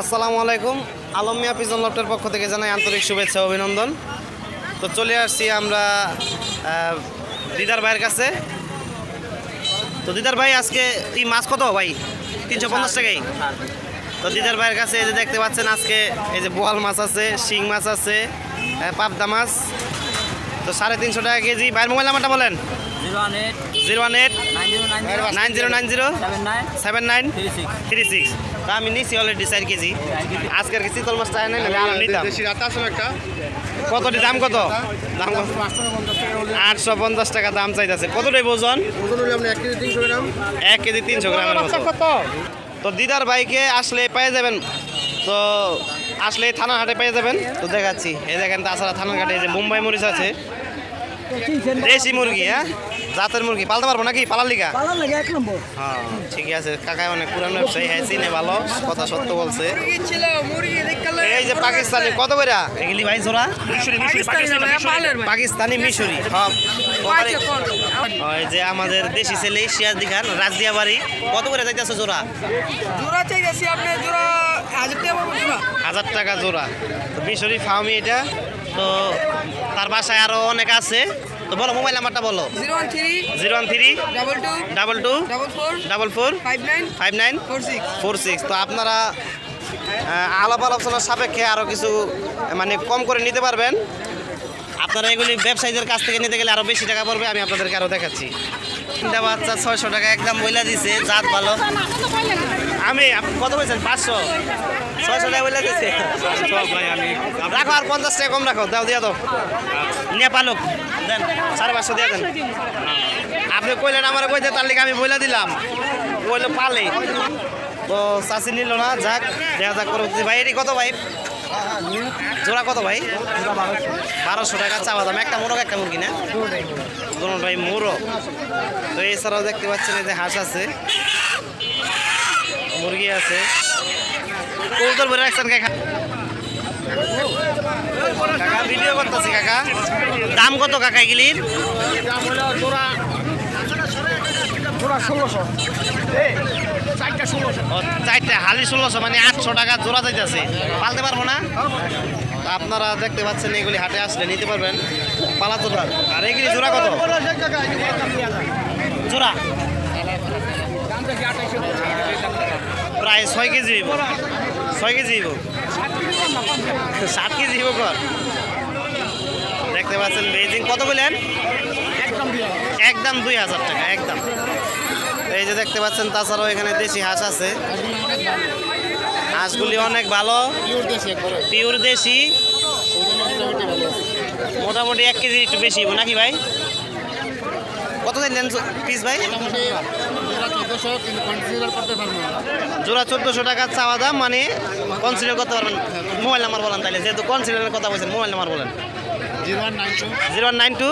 আসসালামু আলাইকুম। আলম মিয়া পিজন লফটের পক্ষ থেকে জানাই আন্তরিক শুভেচ্ছা অভিনন্দন। তো চলে আসছি আমরা দিদার ভাইয়ের কাছে। তো দিদার ভাই, আজকে এই মাছ কত ভাই? তিনশো পঞ্চাশ টাকাই। তো দিদার ভাইয়ের কাছে এই যে দেখতে পাচ্ছেন, আজকে এই যে বোয়াল মাছ আছে, শিং মাছ আছে পাবদা মাছ। তো সাড়ে তিনশো টাকা কেজি। ভাইয়ের মোবাইল নাম্বারটা বলেন। Zero one eight nine zero nine zero seven nine three six আমি অলরেডি চার কেজি। আজকের নিতাম? একটা? কতটি দাম কত? দাম কত? আটশো পঞ্চাশ টাকা দাম চাইতেছে। কতটাই ওজন? ওজন হলে এক কেজি তিনশো গ্রাম। গ্রামের তো দিদার বাইকে আসলে পেয়ে যাবেন। তো আসলে থানা হাটে পেয়ে যাবেন। তো দেখাচ্ছি। এই দেখেন তাছাড়া থানার ঘাটে যে মুম্বাই মরিচ আছে। দেশি মুরগি হ্যাঁ? জাতের মুরগি পালতে পারব নাকি? পালার লিগা? হ্যাঁ ঠিকই আছে। কাকায় অনেক পুরানো ব্যবসায়ী হ্যাঁ চিনে ভালো কথা সত্য বলছে। এই যে পাকিস্তানি কত করে এগুলি ভাই জোড়া? পাকিস্তানি মিশরি। সব ওই যে আমাদের দেশি ছেলে সিয়াজ দিখান রাজদিয়া বাড়ি কত করে যাইতেছে জোড়া? জোড়া চাইতেছি আপনি জোড়া হাজার টাকা জোড়া। মিশরি ফার্মি এটা। তো তার বাসায় আরও অনেক আছে। তো বলো মোবাইল নাম্বারটা বলো। Zero one three zero one three double two double two double four double four five nine five nine four six. Four six. তো আপনারা আলাপ আলোচনার সাপেক্ষে আরও কিছু মানে কম করে নিতে পারবেন। আপনারা এগুলি ব্যবসায়ীদের কাছ থেকে নিতে গেলে আরও বেশি টাকা পড়বে আমি আপনাদেরকে আরও দেখাচ্ছি। তিনটা বাচ্চা ছয়শো টাকা একদম বইলা দিছে জাত ভালো। আমি কত বলছেন? পাঁচশো? ছয়শো টাকা বইলা দিছে? রাখো আর পঞ্চাশ টাকা কম রাখো দাও দিয়া দাও। নিয়ে পালুক দেন, সাড়ে পাঁচশো দিয়ে দেন। আপনি কইলেন আমার কইতে, তার লিগে আমি বইলা দিলাম। কইলে পালে। তো চাষি নিল না, যাক, দেখা যাক করে ভাই, এটি কত ভাই? জোড়া কত ভাই? বারোশো টাকা চাওয়া দাম। একটা মোরগ, একটা মুরগি না? দুটো ভাই, মোরগ। তো এছাড়াও দেখতে পাচ্ছেন, এই যে হাঁস আছে। মুরগি আছে। কৌতর ভরে রাখছেন কাকা ভিডিও করতেছি কাকা। দাম কত কাকা এগুলির? চারটা, হালি ষোলোশো মানে আটশো টাকা জোড়া যাইতেছে। পালতে পারব না? আপনারা দেখতে পাচ্ছেন, এগুলি হাটে আসলে নিতে পারবেন। পালা জোড়া। আর এগুলি জোড়া কত? জোড়া? প্রায় ছয় কেজি ছয় কেজি সাত কেজি হইব কর দেখতে পাচ্ছেন বেজিং। কত বললেন একদম দুই হাজার। টাকা একদম। এই যে দেখতে পাচ্ছেন তাছাড়াও এখানে দেশি হাঁস আছে। হাঁসগুলি অনেক ভালো। পিওর দেশি মোটামুটি এক কেজি একটু বেশি নাকি ভাই? কত দিলেন পিস ভাই? জোড়া চোদ্দোশো টাকা চাওয়া দাম মানে কনসিডার করতে পারবেন। মোবাইল নাম্বার বলেন তাহলে যেহেতু কনসিডারের কথা বলছেন মোবাইল নাম্বার বলেন। Zero one nine two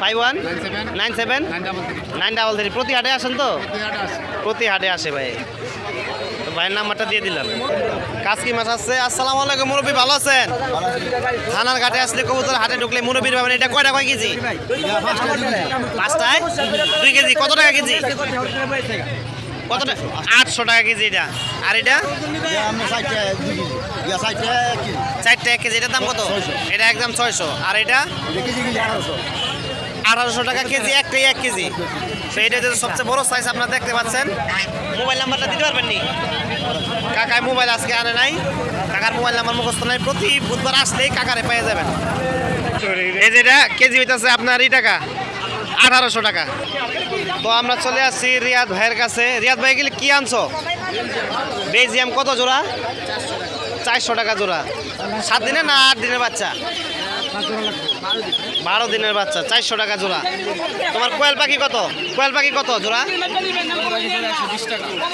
five one nine seven nine double three. প্রতি হাটে আসেন তো? প্রতি হাটে আসে ভাই। ভাইয়ের নাম্বারটা দিয়ে দিলাম। কাজকি মাছ আছে। আসসালামু আলাইকুম মুরব্বী ভালো আছেন? থানার ঘাটে আসলে কবুতর হাটে ঢুকলে মুরব্বীর পাবেন এটা কয়টা কয় কেজি? পাঁচটায়? দুই কেজি। কত টাকা কেজি? কত টাকা? আটশো টাকা কেজি এটা। আর এটা? চারটা এক কেজি। এটার দাম কত? এটা একদম ছয়শো। আর এটা? আঠারোশো টাকা কেজি একটাই এক কেজি। তো এটা হচ্ছে সবচেয়ে বড় সাইজ আপনারা দেখতে পাচ্ছেন। মোবাইল নাম্বারটা দিতে পারবেন নি? কাকায় মোবাইল আজকে আনে নাই। কাকার মোবাইল নাম্বার মুখস্থ নাই। প্রতি বুধবার আসলেই কাকারে পেয়ে যাবেন। এই যে এটা কেজি হইতেছে আপনার এই টাকা, আঠারোশো টাকা। তো আমরা চলে আসছি রিয়াদ ভাইয়ের কাছে। রিয়াদ ভাই গেলে কি আনছো? বেজিয়াম কত জোড়া? চারশো টাকা জোড়া। সাত দিনে না আট দিনের বাচ্চা? বারো দিনের বাচ্চা, চারশো টাকা জোড়া। তোমার কোয়েল পাখি কত? কোয়েল পাখি কত জোড়া?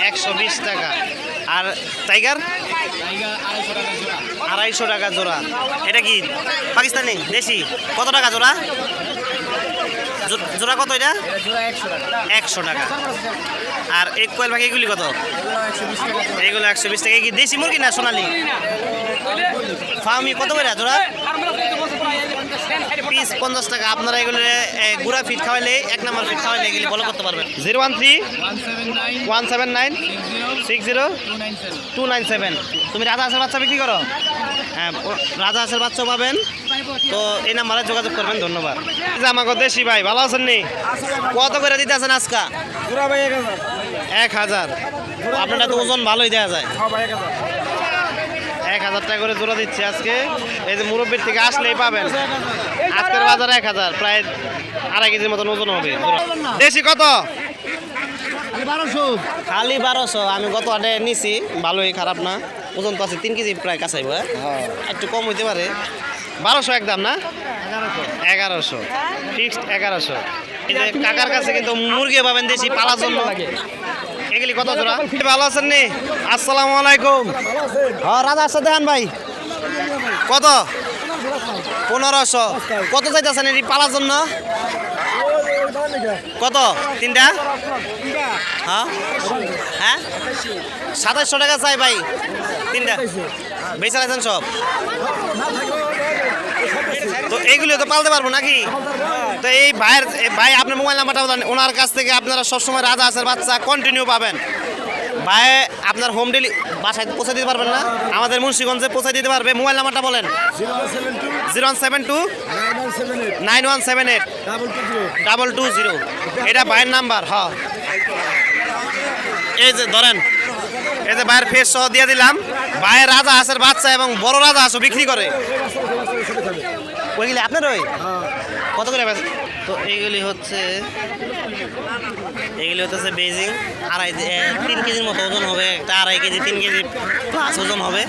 একশো বিশ টাকা। আর টাইগার? আড়াইশো টাকা জোড়া। এটা কি? পাকিস্তানি? দেশি? কত টাকা জোড়া? জোড়া কত এটা? একশো টাকা। আর এই কোয়েল পাখি এগুলি কত? এগুলো একশো বিশ টাকা। কি দেশি মুরগি না সোনালি? ফার্মি কত করে জোড়া? পিস পঞ্চাশ টাকা আপনারা এগুলো গুড়া ফিট খাওয়াইলে এক নম্বর ফিট খাওয়াইলে এগুলি বলো করতে পারবেন। Zero one three one seven nine six zero two nine seven. তুমি রাজা হাঁসের বাচ্চা বিক্রি করো? হ্যাঁ রাজা হাঁসের বাচ্চাও পাবেন। তো এই নাম্বারে যোগাযোগ করবেন ধন্যবাদ। আমাকে দেশি ভাই ভালো আছেন নি? কত করে দিতে আছেন আজকা? এক হাজার। আপনারা তো ওজন ভালোই দেওয়া যায়। এক হাজার টাকা করে জোড়া দিচ্ছে আজকে। এই যে মুরব্বীর থেকে আসলেই পাবেন। আজকের বাজারে এক হাজার প্রায় আড়াই কেজির মতন ওজন হবে। দেশি কত? খালি বারোশো আমি গত আটে নিছি ভালোই খারাপ না। ওজন তো আছে তিন কেজি প্রায় কাছাইব হ্যাঁ? একটু কম হইতে পারে। বারোশো একদম না? এগারোশো। ফিক্সড এগারোশো। এই যে কাকার কাছে কিন্তু মুরগি পাবেন দেশি পালার জন্য। এগুলি কত জোড়া ভালো আছেন নি? আসসালামু আলাইকুম। হ্যাঁ রাজা আসছে দেখান ভাই। কত? পনেরোশো। কত চাইতেছেন এটি পালার জন্য? কত? তিনটা? হ্যাঁ হ্যাঁ? সাতাশশো টাকা চাই ভাই। তিনটা। বেচা লাইছেন সব? তো এইগুলো তো পালতে পারব নাকি? তো এই ভাইয়ের ভাই আপনার মোবাইল নাম্বারটা ওনার কাছ থেকে আপনারা সবসময় রাজা আসার বাচ্চা কন্টিনিউ পাবেন। ভাই আপনার হোম ডেলি বাসায় পৌঁছে দিতে পারবেন না? আমাদের মুন্সিগঞ্জে পৌঁছে দিতে পারবে। মোবাইল নাম্বারটা বলেন। Zero one seven two nine one seven eight. Double two zero এটা ভাইয়ের নাম্বার, হ। এই যে ধরেন, এই যে ভাইয়ের ফেস সহ দিয়ে দিলাম। ভাইয়ের রাজা হাঁসের বাচ্চা এবং বড় রাজা হাঁসও বিক্রি করে। ওইগুলি আপনার ওই কত করে? তো এইগুলি হচ্ছে এইগুলি হচ্ছে বেজিং আড়াই তিন কেজির মতো ওজন হবে একটা আড়াই কেজি তিন কেজি প্লাস ওজন হবে।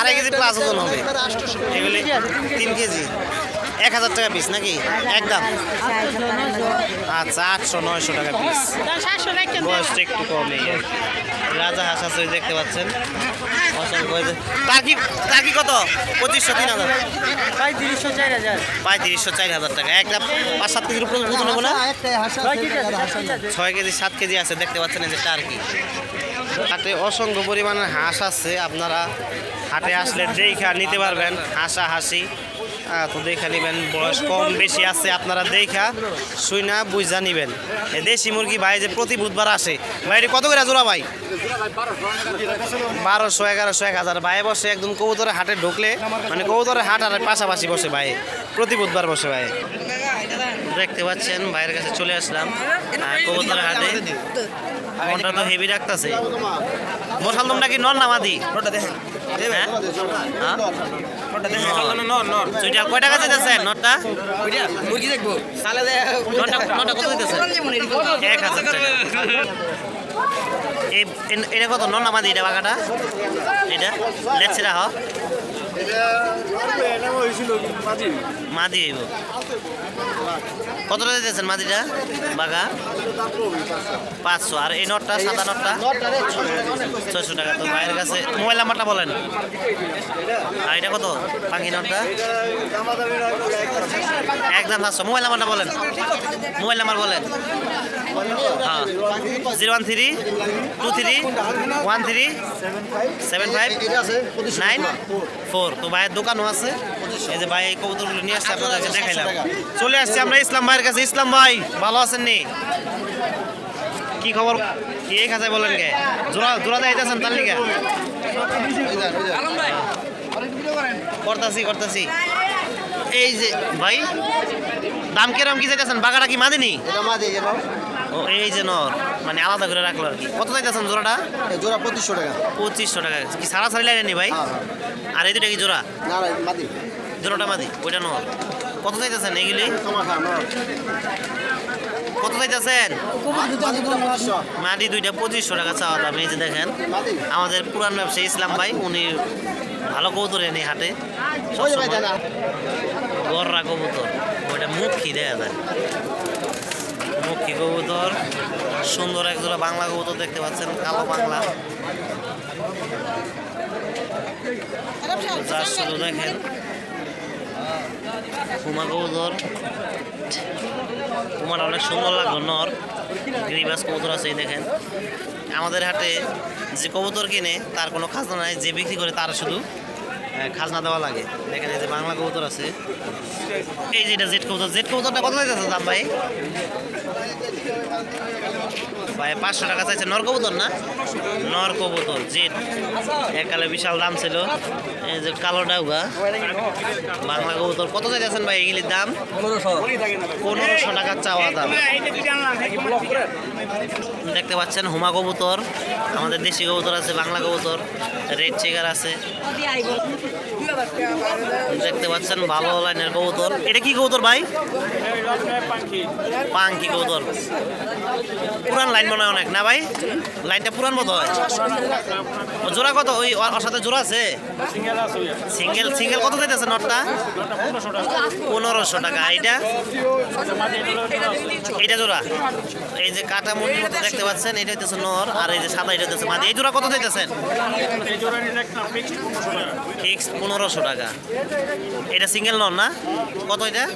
আড়াই কেজি প্লাস ওজন হবে। এগুলি তিন কেজি। এক হাজার টাকা পিস নাকি? একদম। আচ্ছা আটশো নয়শো টাকা পিস বয়সটা একটু কম এই রাজা হাঁস আছে দেখতে পাচ্ছেন। অসংখ্য এই যে- তার কি তার কি কত? পঁচিশশো তিন হাজার। পঁয়ত্রিশশো চার হাজার। পঁয়ত্রিশশো চার হাজার টাকা। একটা পাঁচ সাত কেজির উপরে ওজন হবে না? ছয় কেজি সাত কেজি আছে দেখতে পাচ্ছেন এই যে টার্কি হাটে অসংখ্য পরিমাণের হাঁস আছে আপনারা হাটে আসলে দেখা নিতে পারবেন। হাসা হাসি। তো দেখা নিবেন, বয়স কম, বেশি আছে, আপনারা দেখা শুই না বুঝা নিবেন। দেশি মুরগি ভাই যে প্রতি বুধবার আসে। ভাই কত করে জোড়া ভাই? বারোশো, এগারোশো, এক হাজার। ভাই বসে একদম কবুতরের হাটে ঢুকলে মানে কবুতরের হাট আর পাশাপাশি বসে ভাই। প্রতি বুধবার বসে ভাই। দেখতে পাচ্ছেন, ভাইয়ের কাছে চলে আসলাম। কবুতরের হাটে। মনটা তো হেভি রাখতেছে। মশাল তোমরা। কি নর নামাদি হ্যাঁ? হ্যাঁ? নর। দুইটা কয় টাকা চাইতেছে নটটা মুরগি দেখব। নটটা নটটা কত দিতেছে এক হাজার টাকা এটা কত? নর নামাদি এটা বাগাটা? এটা? লেচ্ছিরা হ মাদি হইব। কত টাকা দিতেছেন মাদিটা? বাগা পাঁচশো। আর এই নটটা, সাদা নটটা? ছয়শো টাকা। তো ভাইয়ের কাছে মোবাইল নাম্বারটা বলেন। আর এটা কত? পাখি নটটা? একদম পাঁচশো। মোবাইল নাম্বারটা বলেন। মোবাইল নাম্বার বলেন। হ্যাঁ। Zero one three, two three, one three seven five, nine, four. তো ভাইয়ের দোকানও আছে। এই যে ভাই এই কবুতরগুলো নিয়ে আসছে আপনাদেরকে দেখাইলাম। চলে আসছি আমরা ইসলাম ভাইয়ের কাছে। ইসলাম ভাই ভালো আছেন নি কি খবর? কি খাঁচায় বলেন কে? জোড়া জোড়া যাইতেছেন তার লিগে? করতাছি করতাছি। এই যে ভাই দাম কিরম কি চাইতেছেন? বাগাটা কি মাদিনি ও এই যে নর। মানে আলাদা করে রাখল আর কি। কত চাইতেছেন জোড়াটা? জোড়া পঁচিশশো টাকা। পঁচিশশো টাকা। কি সারা সারি লাগেনি ভাই? আর এই দুটা কি জোড়া? না না মাদি। জোড়াটা মাদি ওইটা নর কত চাইতেছেন এইগুলি কত চাইতেছেন? মাদি দুইটা পঁচিশশো টাকা চাওয়া দাম এই যে দেখেন। আমাদের পুরান ব্যবসায়ী ইসলাম ভাই উনি ভালো কবুতর এনে হাটে। গররা কবুতর ওইটা মুখী দেখা যায়। মুখী কবুতর সুন্দর এক জোড়া বাংলা কবুতর দেখতে পাচ্ছেন কালো বাংলা। দেখেন। কুমা কবুতর কুমার অনেক সুন্দর লাগল, নর। গ্রিবাস কবুতর আছে দেখেন। আমাদের হাটে যে কবুতর কিনে, তার কোনো খাজনা নাই, যে বিক্রি করে তার শুধু খাজনা দেওয়া লাগে। দেখেন এই যে বাংলা কবুতর আছে। এই যে এটা জেট কবুতর। জেট কবুতরটা কত দাম ভাই? ভাই, পাঁচশো টাকা চাইছে নর কবুতর না? নর কবুতর জেট একালে বিশাল দাম ছিল। এই যে কালো ডাউগা বাংলা কবুতর, কত চাইতেছেন ভাই এগুলির দাম? পনেরোশো টাকা চাওয়া দাম। দেখতে পাচ্ছেন হুমা কবুতর। আমাদের দেশি কবুতর আছে, বাংলা কবুতর। রেড চেকার আছে। দেখতে পাচ্ছেন ভালো লাইনের কবুতর। এটা কি কবুতর ভাই? পাঙ্কি কবুতর। পুরান লাইন মনে অনেক, না ভাই? লাইনটা পুরান মতো হয়। জোড়া কত? ওই ওর সাথে জোড়া আছে? সিঙ্গেল সিঙ্গেল কত দিতেছে নটটা? পনেরোশো টাকা। এটা এটা জোড়া? এই যে কাটা মুরগির মতো দেখতে পাচ্ছেন, এটা হইতেছে নর, আর এই যে সাদা, এটা হইতেছে মাদি। এই জোড়া কত দিতেছেন ফিক্স পনেরোশো টাকা। এটা সিঙ্গেল নর না? কত এটা?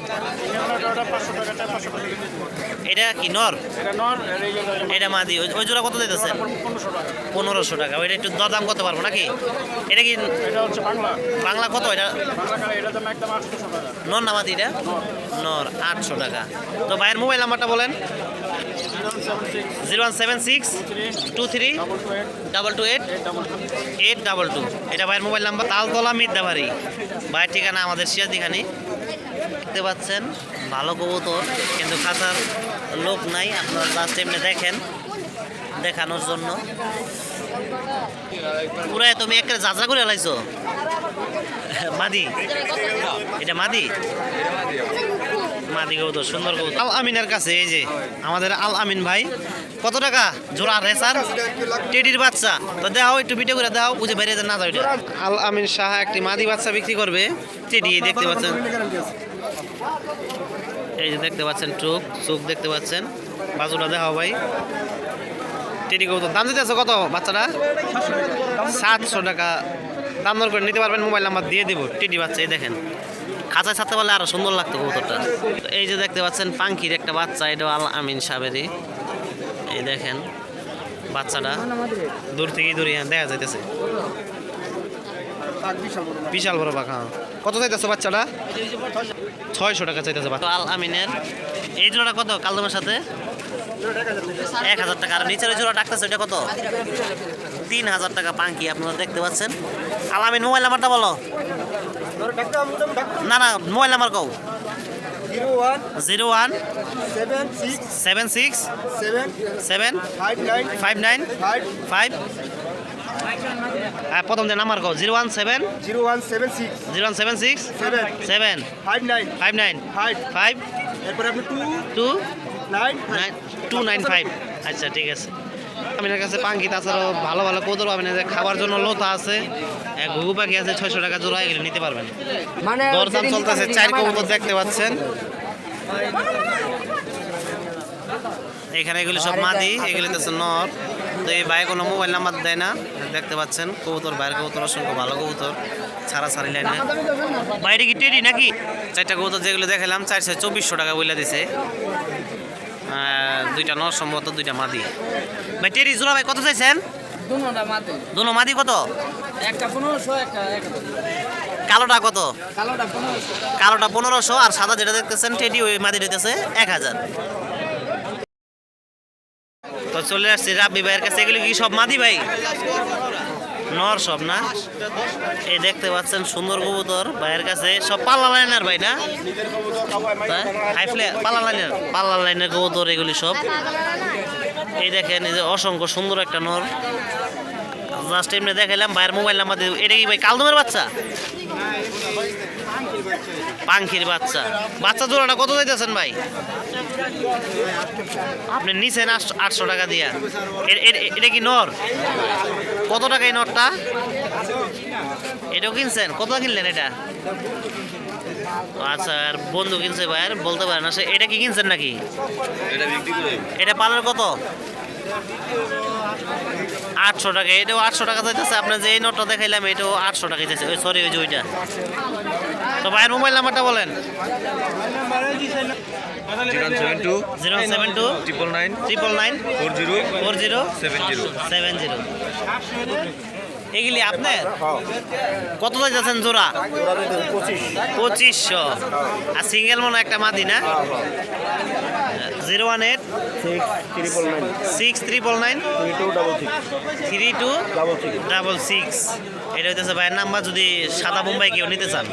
এটা কি নর? এটা মাদি। ওই- জোড়া কত দিতেছেন পনেরোশো টাকা। ওইটা একটু দরদাম করতে পারব নাকি? এটা কি বাংলা কত এটা? নর না মাদি এটা? নর, আটশো টাকা। তো ভাইয়ের মোবাইল নাম্বারটা বলেন। Zero one seven six two three double two eight eight double two এটা ভাইয়ের মোবাইল নাম্বার, তালতলা মিদ্যাবাড়ি ভাইয়ের ঠিকানা আমাদের সিয়াদিখানি দেখতে পাচ্ছেন, ভালো কবুতর, কিন্তু খাঁচার লোক নাই, আপনারা জাস্ট এমনি দেখেন, দেখানোর জন্য। পুরাই তুমি একটা যাত্রা করে লাইছো? মাদি? এটা মাদি? মাদি কবুতর, সুন্দর কবুতর। আল আমিনের কাছে, এই যে, আমাদের আল আমিন ভাই। কত টাকা? জোড়া রেসার টেডির বাচ্চা। তো দেখাও, একটু ভিডিও করে দেখাও, বুঝে বাইরে না যাও আল আমিন শাহ একটি মাদি বাচ্চা বিক্রি করবে। টেডি দেখতে পাচ্ছেন। এই যে দেখতে পাচ্ছেন, চোখ চোখ দেখতে পাচ্ছেন। বাজুটা দেখাও ভাই। টেডি কবুতর, দাম দিতে কত বাচ্চাটা? সাতশো টাকা। দাম দর করে নিতে পারবেন, মোবাইল নাম্বার দিয়ে দেবো। টেডি বাচ্চা, এই দেখেন। খাঁচায় ছাড়তে পারলে আরও সুন্দর লাগতো কবুতরটা। এই যে দেখতে পাচ্ছেন, পাঙ্কির একটা বাচ্চা এটা আল আমিন সাবেরি। এই দেখেন, বাচ্চাটা দূর থেকেই দূরে দেখা যাইতেছে। বিশাল বড় পাখা কত চাইতেছে বাচ্চাটা? ছয়শো টাকা চাইতেছে আল আমিনের। এই জোড়াটা কত, কালদমের সাথে? এক হাজার টাকা। আর নিচের জোড়া ডাকতেছে, এটা কত? তিন হাজার টাকা পাঙ্কি, আপনারা দেখতে পাচ্ছেন। আল আমিন, মোবাইল নাম্বারটা বলো। না না মোবাইল নাম্বার কও। Zero one seven six seven five nine five হ্যাঁ প্রথম যে নাম্বার কও zero one seven zero one seven six zero one seven six seven seven five nine five nine five five এরপরে আপনি two two nine nine two nine five আচ্ছা ঠিক আছে। আপনার কাছে পাঙ্কি তাছাড়াও ভালো ভালো কৌতল পাবেন যে খাবার জন্য লোতা আছে এক ঘুঘু পাখি আছে ছয়শো টাকা জোড়া এগুলো নিতে পারবেন। মানে দরদাম চলতেছে চার কবুতর দেখতে পাচ্ছেন। এখানে এগুলি সব মাদি এগুলি তো নর। তো এই ভাই কোনো মোবাইল নাম্বার দেয় না দেখতে পাচ্ছেন কবুতর বাইরের কবুতর অসংখ্য ভালো কবুতর ছাড়া ছাড়ি লাইনে বাইরে কি টেডি নাকি? চারটা কবুতর যেগুলো দেখালাম চারশো চব্বিশশো টাকা বলে দিছে। দুইটা নর সম্ভবত দুইটা মাদি। ভাই জোড়া ভাই কত চাইছেন? দুনো মাদি কত। কালোটা কত? কালোটা পনেরোশো। কালোটা পনেরোশো আর সাদা যেটা দেখতেছেন টেডি ওই মাদি দিতেছে এক হাজার। তো চলে আসছি রাব্বি ভাইয়ের কাছে এগুলো কি সব মাদি ভাই? নর সব না? এই দেখতে পাচ্ছেন সুন্দর কবুতর, ভাইয়ের কাছে সব পাল্লা লাইনার ভাই না? ফ্লে পাল্লা লাইনার, পাল্লা লাইনের কবুতর এগুলি সব। এই দেখেন, এই যে অসংখ্য সুন্দর একটা নর। জাস্ট এমনি দেখাইলাম, ভাইয়ের মোবাইল নাম্বার এটা কি ভাই কালদমের বাচ্চা? পাঙ্খির বাচ্চা। বাচ্চা জোড়াটা কত যাইতেছেন ভাই? আপনি নিছেন আটশো- টাকা দিয়া। এটা কি নর? কত টাকা এই নরটা? এটাও কিনছেন? কত কিনলেন এটা? আচ্ছা আর বন্ধু কিনছে ভাই আর বলতে পারেন সে এটা কি কিনছেন নাকি? এটা পালার কত? আটশো টাকা এটাও আটশো টাকা যাইতেছে আপনার যে এই নোটটা দেখাইলাম এটাও আটশো টাকা ওই সরি ওই যে ওইটা। তো ভাইয়ের মোবাইল নাম্বারটা বলেন। Zero seven two zero seven two triple nine triple nine four zero four zero seven zero. Seven zero. এগুলি আপনার? কত যাচ্ছেন জোড়া? পঁচিশশো। আর সিঙ্গেল মনে হয় একটা মাদি না? Zero one eight six triple nine three two double six এটা হইতেছে ভাইয়ের নাম্বার যদি সাদা মুম্বাই কেউ নিতে চান।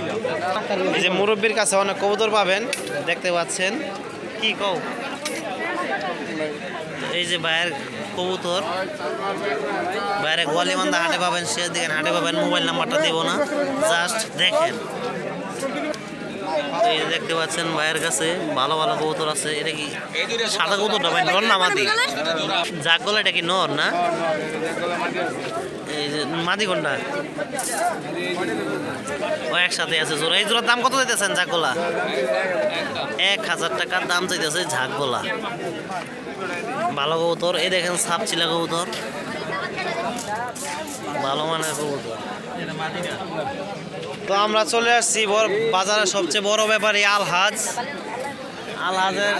এই যে মুরব্বীর কাছে অনেক কবুতর পাবেন দেখতে পাচ্ছেন। কি কও? এই যে ভাইয়ের কবুতর বাইরে গোয়ালিমান্দা হাটে পাবেন সে দেখেন হাটে পাবেন মোবাইল নাম্বারটা দেবো না। জাস্ট দেখেন। এই দেখতে পাচ্ছেন ভাইয়ের কাছে ভালো ভালো কবুতর আছে। এটা কি সাদা কবুতরটা ভাই? নর না মাদি? যাক গলা এটা কি নর না? এই যে মাদি কোনটা? ও একসাথে আছে জোড়া। এই জোড়ার দাম কত দিতেছেন ঝাকগোলা এক হাজার টাকার দাম চাইতেছে ঝাকগোলা ভালো কবুতর। এই দেখেন সাপ ছিলা কবুতর। ভালো মানের কবুতর। তো আমরা চলে আসছি বাজারের সবচেয়ে বড় ব্যাপারী আলহাজ। আলহাজের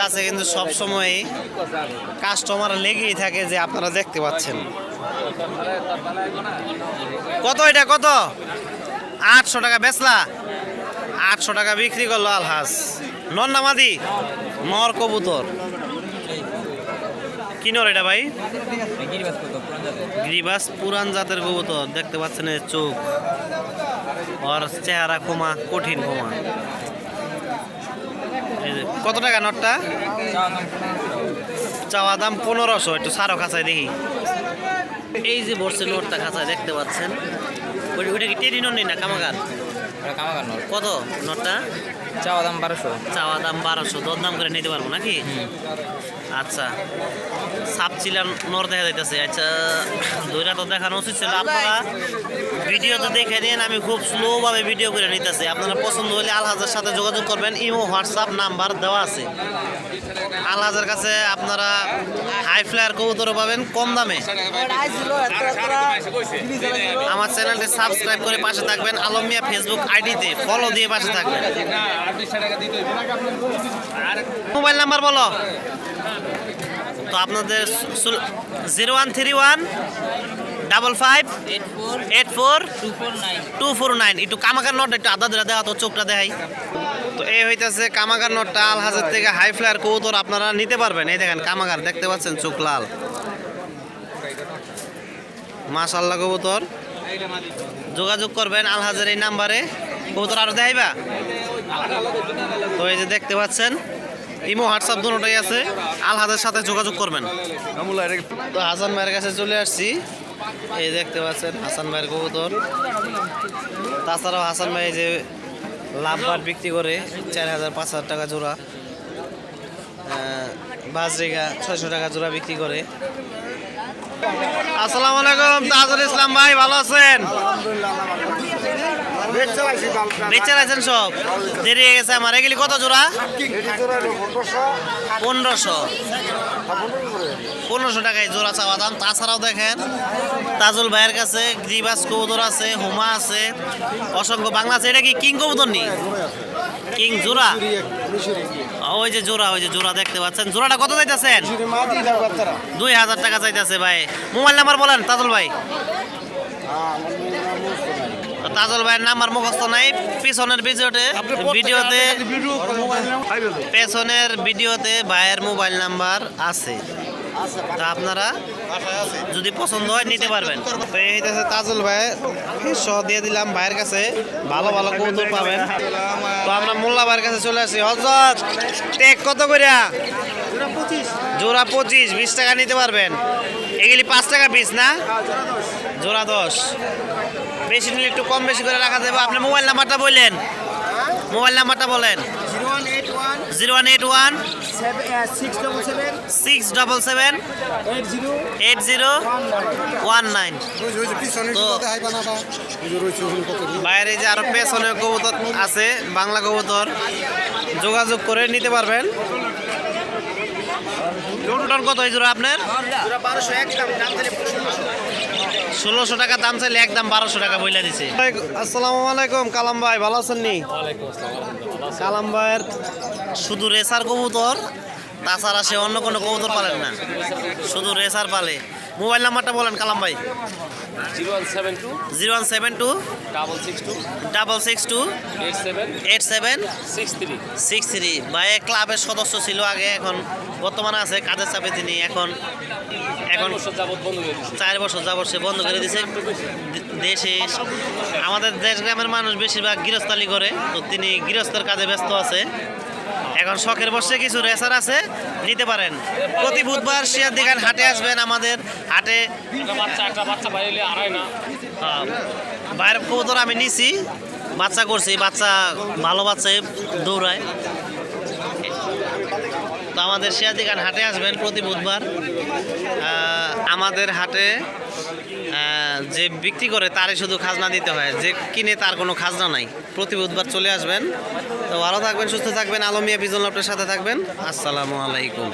কাছে কিন্তু সব সময় কাস্টমার লেগেই থাকে যে আপনারা দেখতে পাচ্ছেন। কত এটা কত? আটশো টাকা বেচলা। আটশো টাকা বিক্রি করল আলহাজ। নর নামাদি নর কবুতর। কি নর এটা ভাই? গ্রিবাস পুরান জাতের কবুতর। দেখতে পাচ্ছেন চোখ। ওর চেহারা ক্ষমা কঠিন যে, কত টাকা নটটা? চাওয়া দাম পনেরোশো একটু সারো খাঁচায় দেখি। এই যে বসছে নোটটা খাঁচায় দেখতে পাচ্ছেন? ওইটা কি নোট নেই না কামাগার? কামাকার নর কত নোটটা? চাওয়া দাম বারোশো। চাওয়া দাম বারোশো দর দাম করে নিতে পারব নাকি? আচ্ছা সাপ চিলার নর দেখা যাইতেছে। আচ্ছা দুইটা তো দেখানো উচিত ছিল। আপনারা ভিডিও তো দেখে নিন আমি খুব স্লোভাবে ভিডিও করে নিতেছি। আপনারা পছন্দ হলে আলহাজের সাথে যোগাযোগ করবেন। ইমো হোয়াটসঅ্যাপ নাম্বার দেওয়া আছে। আলহাজের কাছে আপনারা হাই ফ্লায়ার কবুতরও পাবেন কম দামে। আমার চ্যানেলটি সাবস্ক্রাইব করে পাশে থাকবেন। আলম মিয়া ফেসবুক আইডিতে ফলো দিয়ে পাশে থাকবেন। মোবাইল নাম্বার বলো। তো আপনাদের zero one three one double five eight four two four nine. একটু কামাকার নোট একটু আদা দিলা দেখা তো চোখটা দেখাই। তো এই হইতেছে কামাকার নোটটা আল হাজার থেকে হাই ফ্লায়ার কৌতর আপনারা নিতে পারবেন। এই দেখেন, কামাকার, দেখতে পাচ্ছেন চোখ লাল। মাশাল্লাহ কবুতর। যোগাযোগ করবেন আলহাজের এই নাম্বারে। কবুতর আরও দেখাইবা? তো এই যে দেখতে পাচ্ছেন ইমো, হোয়াটসঅ্যাপ দুটোটাই আছে। আলহাজের সাথে যোগাযোগ করবেন। তো হাসান ভাইয়ের কাছে চলে আসছি। এই দেখতে পাচ্ছেন, হাসান ভাইয়ের কবুতর। তাছাড়াও হাসান ভাই যে লাভবার বিক্রি করে চার হাজার পাঁচ হাজার টাকা জোড়া বাজরিগা ছয়শো টাকা জোড়া বিক্রি করে। আসসালামু আলাইকুম, তাজুল ইসলাম ভাই, ভালো আছেন? বেচে সব? দেরি হয়ে গেছে আমার। এগুলি কত জোড়া? পনেরোশো। পনেরোশো টাকায় জোড়া চাওয়া দাম। তাছাড়াও দেখেন, তাজুল ভাইয়ের কাছে গ্রিবাস কবুতর আছে, হুমা আছে, অসংখ্য বাংলা আছে। এটা কি কিং কবুতর নি? কিং জোড়া? ওই যে জোড়া, ওই যে জোড়া দেখতে পাচ্ছেন। জোড়াটা কত চাইতেছেন? দুই হাজার টাকা চাইতেছে ভাই। মোবাইল নাম্বার বলেন, তাজুল ভাই। তাজুল ভাইয়ের নাম্বার মুখস্থ নাই। পিছনের ভিডিওতে ভিডিওতে পেছনের ভিডিওতে ভাইয়ের মোবাইল নাম্বার আছে। তা আপনারা যদি পছন্দ হয় নিতে পারবেন। তো এই হইতেছে তাজুল ভাই সহ দিয়ে দিলাম ভাইয়ের কাছে। ভালো ভালো কৌতুক পাবেন। তো আমরা মোল্লা ভাইয়ের কাছে চলে আসি। হজরত টেক কত করিয়া জোড়া পঁচিশ বিশ টাকা নিতে পারবেন। এগুলি পাঁচ টাকা পিস না? জোড়া দশ। বেশি নিলে একটু কম বেশি করে রাখা যাবে। আপনি মোবাইল নাম্বারটা বললেন। মোবাইল নাম্বারটা বলেন। Zero one eight one, six double seven, eight zero one nine. বাইরে যে আরও পেছনে কবুতর আছে, বাংলা কবুতর, যোগাযোগ করে নিতে পারবেন। কত হয়েছিল আপনার? বারোশো ষোলোশো টাকা দাম চাইলে একদম বারোশো টাকা বইলা দিছে। আসসালামু আলাইকুম কালাম ভাই ভালো আছেন নি? কালাম ভাইয়ের শুধু রেসার কবুতর তাছাড়া সে অন্য কোনো কবুতর পালেন না। শুধু রেসার পালে। মোবাইল নাম্বারটা বলেন কালাম ভাই। Zero one seven two zero one seven two double six two double six two eight seven eight seven six three six three ভাই ক্লাবের সদস্য ছিল আগে এখন বর্তমানে আছে কাজের চাপে তিনি এখন এখন চার বছর যাবত সে বন্ধ করে দিয়েছে দেশে আমাদের দেশ গ্রামের মানুষ বেশিরভাগ গৃহস্থালি করে তো তিনি গৃহস্থের কাজে ব্যস্ত আছে। এখন শখের বসে কিছু রেসার আছে নিতে পারেন। প্রতি বুধবার শিয়ার দিঘান হাটে আসবেন আমাদের। হাটে বাচ্চা একটা বাচ্চা বাইরে আড়াই না। বাইরের কবুতর আমি নিছি বাচ্চা করছি বাচ্চা ভালো বাচ্চা দৌড়ায়। আমাদের সিয়াদিগান হাটে আসবেন প্রতি বুধবার। আমাদের হাটে যে বিক্রি করে তারে শুধু খাজনা দিতে হয়। যে কিনে তার কোনো খাজনা নাই। প্রতি বুধবার চলে আসবেন। তো ভালো থাকবেন, সুস্থ থাকবেন। আলমিয়া বিজন আপনার সাথে থাকবেন। আসসালামু আলাইকুম।